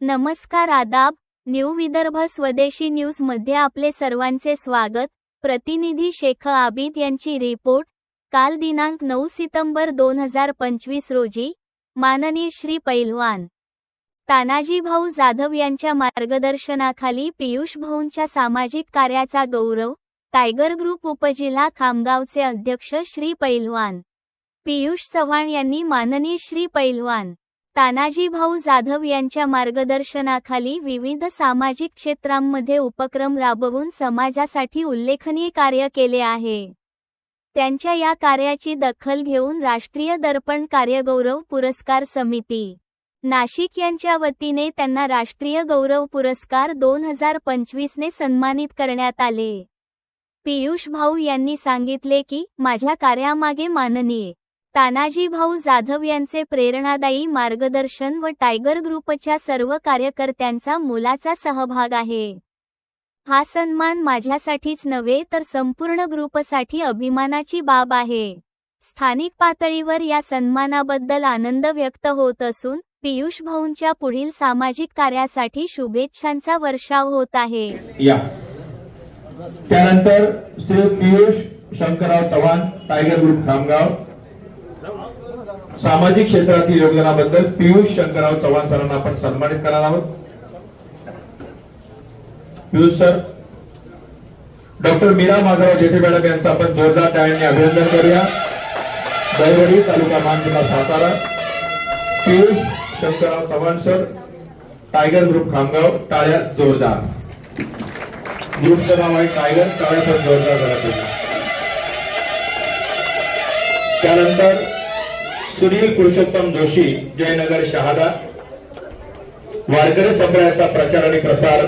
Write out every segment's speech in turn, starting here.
नमस्कार आदाब न्यू विदर्भ स्वदेशी न्यूजमध्ये आपले सर्वांचे स्वागत. प्रतिनिधी शेख आबिद यांची रिपोर्ट. काल दिनांक नऊ सितंबर दोन हजार पंचवीस रोजी. माननीय श्री पैलवान. तानाजी भाऊ जाधव यांच्या मार्गदर्शनाखाली पियुष भाऊंच्या सामाजिक कार्याचा गौरव टायगर ग्रुप उपजिल्हा खामगावचे अध्यक्ष श्री पैलवान. पियुष चव्हाण यांनी माननीय श्री पैलवान तानाजी भाऊ जाधव यांच्या मार्गदर्शनाखाली विविध सामाजिक क्षेत्रांमध्ये उपक्रम राबवून समाजासाठी उल्लेखनीय कार्य केले आहे. त्यांच्या या कार्याची दखल घेऊन राष्ट्रीय दर्पण कार्यगौरव पुरस्कार समिती नाशिक यांच्या वतीने त्यांना राष्ट्रीय गौरव पुरस्कार दोन हजार पंचवीसने सन्मानित करण्यात आले. पियुष भाऊ यांनी सांगितले की माझ्या कार्यामागे माननीय तानाजी भाऊ जाधव यांचे प्रेरणादायी मार्गदर्शन व टायगर ग्रुपच्या सर्व कार्यकर्त्यांचा मोलाचा सहभाग आहे. हा सन्मान माझ्यासाठीच नव्हे तर संपूर्ण ग्रुपसाठी अभिमानाची बाब आहे. स्थानिक पातळीवर या सन्मानाबद्दल आनंद व्यक्त होत असून पियुष भाऊंच्या पुढील सामाजिक कार्यासाठी शुभेच्छांचा वर्षाव होत आहे. या. त्यानंतर श्री पियुष शंकरराव चव्हाण टायगर ग्रुप खामगाव. सामाजिक क्षेत्रातील योगदानाबद्दल पियुष शंकरराव चव्हाण सरांना आपण सन्मानित करणार आहोत. Piyush sir doctor Meera Madhavrao Jethe madam यांचं आपण जोरदार टाळ्यांनी अभिनंदन करूया. Daivadi taluka मानजिल्हा Satara. Piyush Shankarrao Chavan sir Tiger Group Khamgaon टाळ्या जोरदार. ग्रुपचं नाव आहे टायगर टाळ्या पण जोरदार करा त्यानंतर सुनील पुरुषोत्तम जोशी जयनगर शहादा. वारकरी संप्रदायाचा प्रचार आणि प्रसार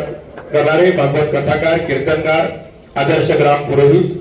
करणारे भागवत कथाकार कीर्तनकार आदर्श ग्राम पुरोहित